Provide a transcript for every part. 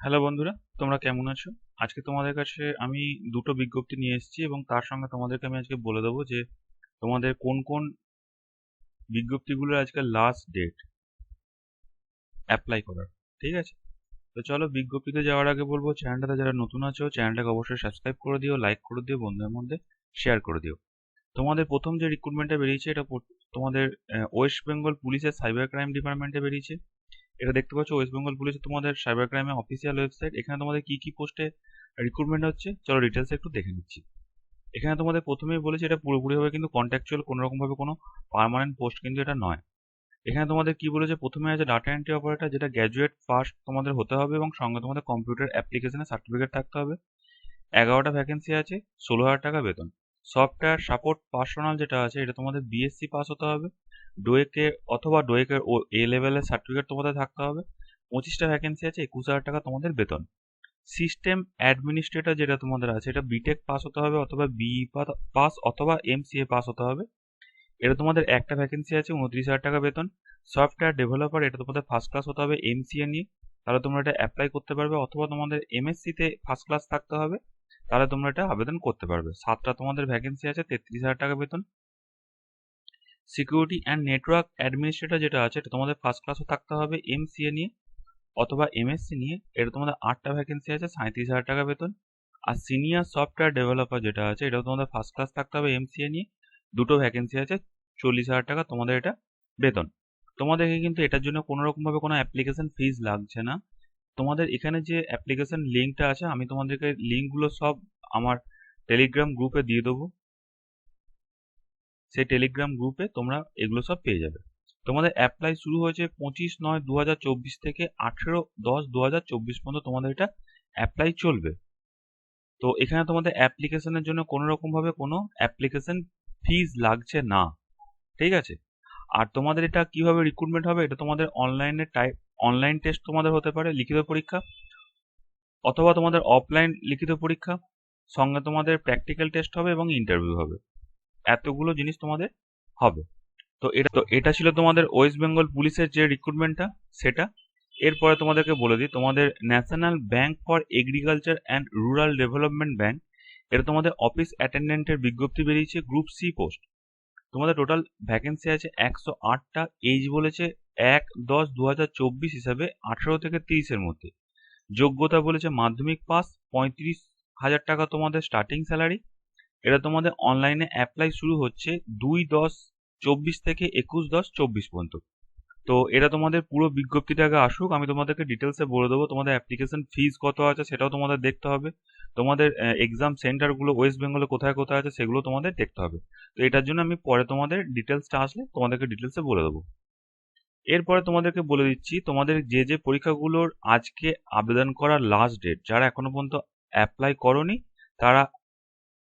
Hello বন্ধুরা, তোমরা কেমন আছো? আজকে তোমাদের কাছে আমি দুটো বিজ্ঞপ্তি নিয়ে এসেছি এবং তার সঙ্গে তোমাদেরকে আমি আজকে বলে দেবো যে তোমাদের কোন কোন বিজ্ঞপ্তিগুলোর আজকে লাস্ট ডেট অ্যাপ্লাই করার, ঠিক আছে? তো চলো বিজ্ঞপ্তিতে যাওয়ার আগে বলব চ্যানেলটাতে যারা নতুন আছো চ্যানেলটাকে অবশ্যই সাবস্ক্রাইব করে দিও লাইক করে দিও, বন্ধুদের মধ্যে শেয়ার করে দিও। তোমাদের প্রথম যে রিক্রুটমেন্টটা বেরিয়েছে, এটা তোমাদের ওয়েস্ট বেঙ্গল পুলিশের সাইবার ক্রাইম ডিপার্টমেন্টে বেরিয়েছে। এটা দেখতে পাচ্ছ ওয়েস্ট বেঙ্গল পুলিশের তোমাদের সাইবার ক্রাইমের অফিসিয়াল ওয়েবসাইট এখানে তোমাদের কি কি পোস্টে রিক্রুটমেন্ট হচ্ছে, চলো ডিটেলস একটু দেখে নিচ্ছি। এখানে তোমাদের প্রথমেই বলেছি, এটা পুরোপুরিভাবে কিন্তু কন্ট্রাকচুয়াল কোনো রকমভাবে কোনো পারমানেন্ট পোস্ট কিন্তু এটা নয়। এখানে তোমাদের কি বলেছে, প্রথমে আছে ডাটা এন্ট্রি অপারেটর যেটা গ্র্যাজুয়েট ফার্স্ট তোমাদের হতে হবে এবং সঙ্গে তোমাদের কম্পিউটার অ্যাপ্লিকেশনের সার্টিফিকেট থাকতে হবে। এগারোটা ভ্যাকেন্সি আছে, ষোলো হাজার টাকা বেতন। সফটওয়্যার সাপোর্ট পার্সোনাল যেটা আছে, এটা তোমাদের বিএসসি পাস হতে হবে। ডোয়েকে অথবা ডোয়েকের ও এ লেভেলের সার্টিফিকেট তোমাদের থাকতে হবে। পঁচিশটা ভ্যাকেন্সি আছে, একুশ হাজার টাকা তোমাদের বেতন। সিস্টেম অ্যাডমিনিস্ট্রেটর যেটা তোমাদের আছে, এটা বিটেক পাস হতে হবে অথবা বি পাস অথবা এমসিএ পাস হতে হবে। এটা তোমাদের একটা ভ্যাকেন্সি আছে, উনত্রিশ হাজার টাকা বেতন। সফটওয়্যার ডেভেলপার এটা তোমাদের ফার্স্ট ক্লাস হতে হবে এমসিএ নিয়ে। তাহলে তোমরা এটা অ্যাপ্লাই করতে পারবে অথবা তোমাদের এমএসসিতে ফার্স্ট ক্লাস থাকতে হবে। তাহলে তোমরা এটা আবেদন করতে পারবে। সাতটা তোমাদের ভ্যাকেন্সি আছে, তেত্রিশ হাজার টাকা বেতন। সিকিউরিটি অ্যান্ড নেটওয়ার্ক অ্যাডমিনিস্ট্রেটর যেটা আছে, এটা তোমাদের ফার্স্ট ক্লাসও থাকতে হবে এমসিএ নিয়ে, অথবা এমএসসি নিয়ে। এটা তোমাদের আটটা ভ্যাকেন্সি আছে সাঁত্রিশ হাজার টাকা বেতন। আর সিনিয়র সফটওয়্যার ডেভেলপার যেটা আছে এটা তোমাদের ফার্স্ট ক্লাস থাকতে হবে এমসিএ নিয়ে। দুটো ভ্যাকেন্সি আছে, চল্লিশ হাজার টাকা তোমাদের এটা বেতন। তোমাদেরকে কিন্তু এটার জন্য কোনো রকমভাবে কোনো অ্যাপ্লিকেশন ফিজ লাগছে না। তোমাদের এখানে যে অ্যাপ্লিকেশন লিঙ্কটা আছে, আমি তোমাদেরকে লিঙ্কগুলো সব আমার টেলিগ্রাম গ্রুপে দিয়ে দেবো। সেই টেলিগ্রাম গ্রুপে তোমরা এগুলো সব পেয়ে যাবে। তোমাদের অ্যাপ্লাই শুরু হয়েছে পঁচিশ নয় দু থেকে আঠেরো দশ দু পর্যন্ত তোমাদের এটা অ্যাপ্লাই চলবে। তো এখানে তোমাদের অ্যাপ্লিকেশনের জন্য কোনো রকমভাবে কোনো অ্যাপ্লিকেশন ফিজ লাগছে না। ঠিক আছে? আর তোমাদের এটা কীভাবে রিক্রুটমেন্ট হবে এটা তোমাদের অনলাইনে টাইপ অনলাইন টেস্ট তোমাদের হতে পারে লিখিত পরীক্ষা অথবা তোমাদের অফলাইন লিখিত পরীক্ষা। সঙ্গে তোমাদের প্র্যাকটিক্যাল টেস্ট হবে এবং ইন্টারভিউ হবে। এতগুলো জিনিস তোমাদের হবে। তো এটা তো এটা ছিল তোমাদের ওয়েস্ট বেঙ্গল পুলিশের যে রিক্রুটমেন্টটা সেটা। এরপরে তোমাদেরকে বলে দিই, তোমাদের national bank for agriculture and rural development bank এটা তোমাদের অফিস অ্যাটেন্ডেন্টের বিজ্ঞপ্তি বেরিয়েছে গ্রুপ সি পোস্ট তোমাদের টোটাল ভ্যাকেন্সি আছে একশো আটটা এইজ বলেছে এক দশ দু হাজার চব্বিশ হিসাবে আঠেরো থেকে তিরিশের মধ্যে। যোগ্যতা বলেছে মাধ্যমিক পাস পঁয়ত্রিশ হাজার টাকা তোমাদের স্টার্টিং স্যালারি এটা তোমাদের অনলাইনে অ্যাপ্লাই শুরু হচ্ছে দুই দশ চব্বিশ থেকে একুশ দশ চব্বিশ পর্যন্ত। তো এটা তোমাদের পুরো বিজ্ঞপ্তিটা আগে আসুক, আমি তোমাদেরকে ডিটেলসে বলে দেবো, তোমাদের অ্যাপ্লিকেশন ফিজ কত আছে সেটাও তোমাদের দেখতে হবে। তোমাদের এক্সাম সেন্টারগুলো ওয়েস্ট বেঙ্গলে কোথায় কোথায় আছে সেগুলো তোমাদের দেখতে হবে। তো এটার জন্য আমি পরে তোমাদের ডিটেলসটা আসলে তোমাদেরকে ডিটেলসে বলে দেবো। এরপরে তোমাদেরকে বলে দিচ্ছি, তোমাদের যে যে পরীক্ষাগুলোর আজকে আবেদন করার লাস্ট ডেট যারা এখনও পর্যন্ত অ্যাপ্লাই করনি, তারা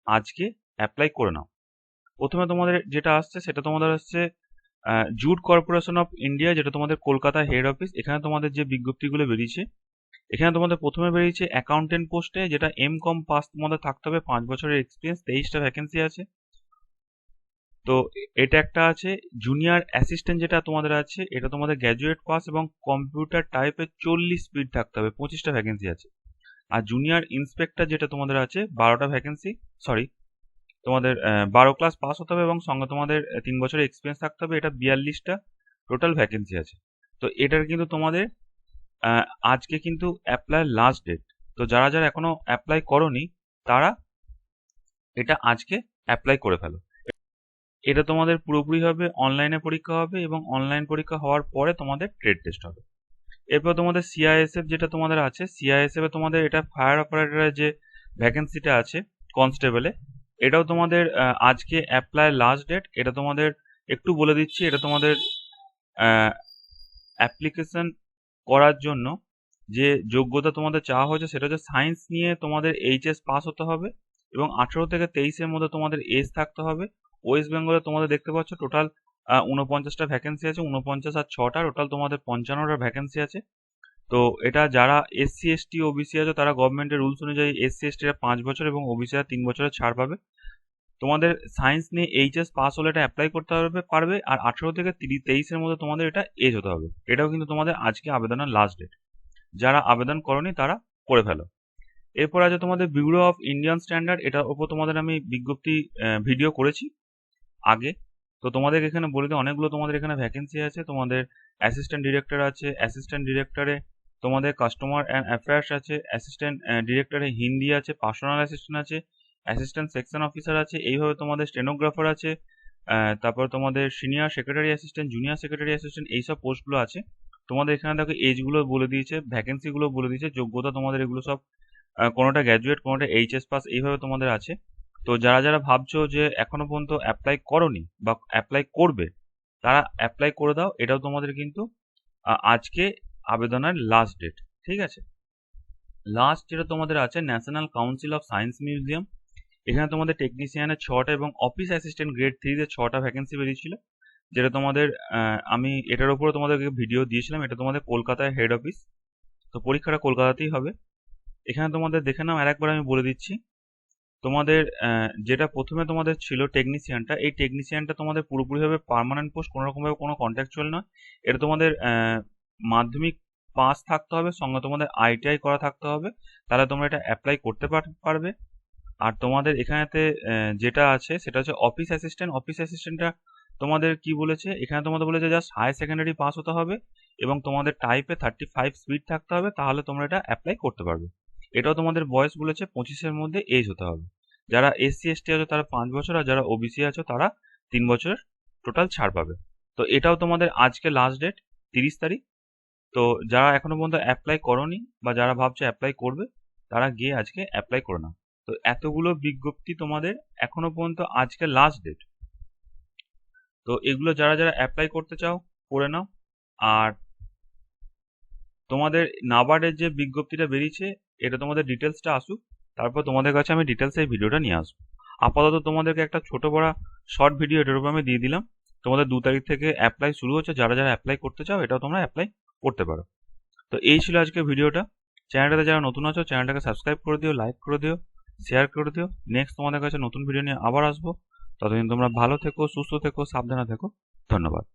আজকে অ্যাপ্লাই করে নাও। প্রথমে তোমাদের যেটা আসছে সেটা তোমাদের হচ্ছে জুট কর্পোরেশন অফ ইন্ডিয়া যেটা তোমাদের কলকাতা হেড অফিস এখানে তোমাদের যে বিজ্ঞপ্তিগুলো বেরিয়েছে, এখানে তোমাদের প্রথমে বেরিয়েছে অ্যাকাউন্টেন্ট পোস্টে যেটা এম কম পাস তোমাদের থাকতে হবে পাঁচ বছরের এক্সপিরিয়েন্স তেইশটা ভ্যাকেন্সি আছে। তো এটা একটা আছে জুনিয়র অ্যাসিস্ট্যান্ট যেটা তোমাদের আছে, এটা তোমাদের গ্র্যাজুয়েট পাস এবং কম্পিউটার টাইপের চল্লিশ স্পিড থাকতে হবে, পঁচিশটা ভ্যাকেন্সি আছে। আর জুনিয়র ইন্সপেক্টর যেটা তোমাদের আছে, বারোটা ভ্যাকেন্সি সরি তোমাদের বারো ক্লাস পাস হতে হবে এবং সঙ্গে তোমাদের তিন বছরের এক্সপিরিয়েন্স থাকতে হবে, এটা বিয়াল্লিশটা টোটাল ভ্যাকেন্সি আছে। তো এটার কিন্তু তোমাদের আজকে কিন্তু অ্যাপ্লাই লাস্ট ডেট তো যারা যারা এখনও অ্যাপ্লাই করনি, তারা এটা আজকে অ্যাপ্লাই করে ফেলো। এটা তোমাদের পুরোপুরি হবে অনলাইনে পরীক্ষা হবে এবং অনলাইন পরীক্ষা হওয়ার পরে তোমাদের ট্রেড টেস্ট হবে। এরপর তোমাদের সিআইএসএফ যেটা তোমাদের আছে সিআইএসএফ তোমাদের এটা ফায়ার অপারেটরের যে ভ্যাকেন্সিটা আছে কনস্টেবলে এটাও তোমাদের আজকে অ্যাপ্লাই লাস্ট ডেট এটা তোমাদের একটু বলে দিচ্ছি, এটা তোমাদের অ্যাপ্লিকেশন করার জন্য যে যোগ্যতা তোমাদের চাওয়া হয়েছে, সেটা হচ্ছে সায়েন্স নিয়ে তোমাদের এইচএস পাস হতে হবে এবং আঠেরো থেকে তেইশের মধ্যে তোমাদের এজ থাকতে হবে। ওয়েস্ট বেঙ্গলে তোমাদের দেখতে পাচ্ছ টোটাল উনপঞ্চাশটা ভ্যাকেন্সি আছে উনপঞ্চাশ আর ছটা টোটাল তোমাদের পঞ্চান্নটা ভ্যাকেন্সি আছে। তো এটা যারা এসসি এসটি ওবিসি আছে, তারা গভর্নমেন্টের রুলস অনুযায়ী এসসি এসটিরা পাঁচ বছর এবং ওবিসিরা তিন বছরের ছাড় পাবে। তোমাদের সায়েন্স নিয়ে এইচএস পাস হলে এটা অ্যাপ্লাই করতে হবে, পারবে, আর আঠেরো থেকে তিরিশ, তেইশের মধ্যে তোমাদের এটা এজ হতে হবে। এটাও কিন্তু তোমাদের আজকে আবেদনের লাস্ট ডেট যারা আবেদন করনি, তারা করে ফেলো। এরপর আছে তোমাদের ব্যুরো অফ ইন্ডিয়ান স্ট্যান্ডার্ড এটার ওপর তোমাদের আমি বিজ্ঞপ্তি ভিডিও করেছি, আগে। তো তোমাদের এখানে বলে দিই, অনেকগুলো তোমাদের এখানে ভ্যাকেন্সি আছে। তোমাদের অ্যাসিস্ট্যান্ট ডিরেক্টর আছে অ্যাসিস্ট্যান্ট ডিরেক্টরে তোমাদের কাস্টমার অ্যান্ড অ্যাফেয়ার্স আছে অ্যাসিস্ট্যান্ট ডিরেক্টরে হিন্দি আছে পার্সোনাল অ্যাসিস্ট্যান্ট আছে অ্যাসিস্ট্যান্ট সেকশন অফিসার আছে, এইভাবে তোমাদের স্টেনোগ্রাফার আছে তারপর তোমাদের senior secretary assistant junior secretary assistant এইসব পোস্টগুলো আছে। তোমাদের এখানে দেখো এজগুলো বলে দিয়েছে ভ্যাকেন্সিগুলো বলে দিয়েছে, যোগ্যতা তোমাদের এগুলো সব কোনোটা গ্র্যাজুয়েট কোনোটা এইচএস পাস এইভাবে তোমাদের আছে। তো যারা যারা ভাবছ যে এখনও পর্যন্ত অ্যাপ্লাই করনি বা অ্যাপ্লাই করবে, তারা অ্যাপ্লাই করে দাও। এটাও তোমাদের কিন্তু আজকে আবেদনের লাস্ট ডেট ঠিক আছে? লাস্ট যেটা তোমাদের আছে national council of science museum এখানে তোমাদের টেকনিশিয়ানের ছটা এবং অফিস অ্যাসিস্ট্যান্ট গ্রেড থ্রিতে ছটা ভ্যাকেন্সি বেরিয়েছিল। যেটা তোমাদের আমি এটার উপরে তোমাদেরকে ভিডিও দিয়েছিলাম। এটা তোমাদের কলকাতায় হেড অফিস তো পরীক্ষাটা কলকাতাতেই হবে। এখানে তোমাদের দেখে নাও আর একবার আমি বলে দিচ্ছি। তোমাদের যেটা প্রথমে তোমাদের ছিল টেকনিশিয়ানটা এই টেকনিশিয়ানটা তোমাদের পুরোপুরিভাবে পারমানেন্ট পোস্ট কোনো রকমভাবে কোনো কন্ট্রাকচুয়াল নয়। এটা তোমাদের মাধ্যমিক পাস থাকতে হবে, সঙ্গে তোমাদের আইটিআই করা থাকতে হবে। তাহলে তোমরা এটা অ্যাপ্লাই করতে পারবে। আর তোমাদের এখানেতে যেটা আছে, সেটা হচ্ছে অফিস অ্যাসিস্ট্যান্ট অফিস অ্যাসিস্ট্যান্টটা তোমাদের কি বলেছে? এখানে তোমাদের বলেছে জাস্ট হায়ার সেকেন্ডারি পাস হতে হবে এবং তোমাদের টাইপে থার্টি ফাইভ স্পিড থাকতে হবে। তাহলে তোমরা এটা অ্যাপ্লাই করতে পারবে। এটাও তোমাদের বয়স বলেছে, পঁচিশের মধ্যে এজ হতে হবে। যারা এসসি এসটি আছে, তারা পাঁচ বছর, আর যারা ওবিসি আছে, তারা তিন বছরের টোটাল ছাড় পাবে। তো এটাও তোমাদের আজকে লাস্ট ডেট তিরিশ তারিখ। তো যারা এখনও পর্যন্ত অ্যাপ্লাই করনি, বা যারা ভাবছে অ্যাপ্লাই করবে, তারা গিয়ে আজকে অ্যাপ্লাই করে নাও। তো এতগুলো বিজ্ঞপ্তি তোমাদের এখনও পর্যন্ত আজকে লাস্ট ডেট তো এগুলো যারা যারা অ্যাপ্লাই করতে চাও, করে নাও। আর তোমাদের নাবার্ডের যে বিজ্ঞপ্তিটা বেরিয়েছে এটা তোমাদের ডিটেলসটা আসুক, তারপর তোমাদের কাছে আমি ডিটেলসে এই ভিডিওটা নিয়ে আসব। আপাতত তোমাদেরকে একটা ছোট বড় শর্ট ভিডিও এটার উপর আমি দিয়ে দিলাম। তোমাদের দু তারিখ থেকে অ্যাপ্লাই শুরু হচ্ছে, যারা যারা অ্যাপ্লাই করতে চাও, এটাও তোমরা অ্যাপ্লাই করতে পারো। তো এই ছিল আজকে ভিডিওটা চ্যানেলটাতে যারা নতুন আছো চ্যানেলটাকে সাবস্ক্রাইব করে দিও লাইক করে দিও শেয়ার করে দিও। নেক্সট তোমাদের কাছে নতুন ভিডিও নিয়ে আবার আসব। ততদিন তোমরা ভালো থেকো, সুস্থ থেকো, সাবধানে থেকো। ধন্যবাদ।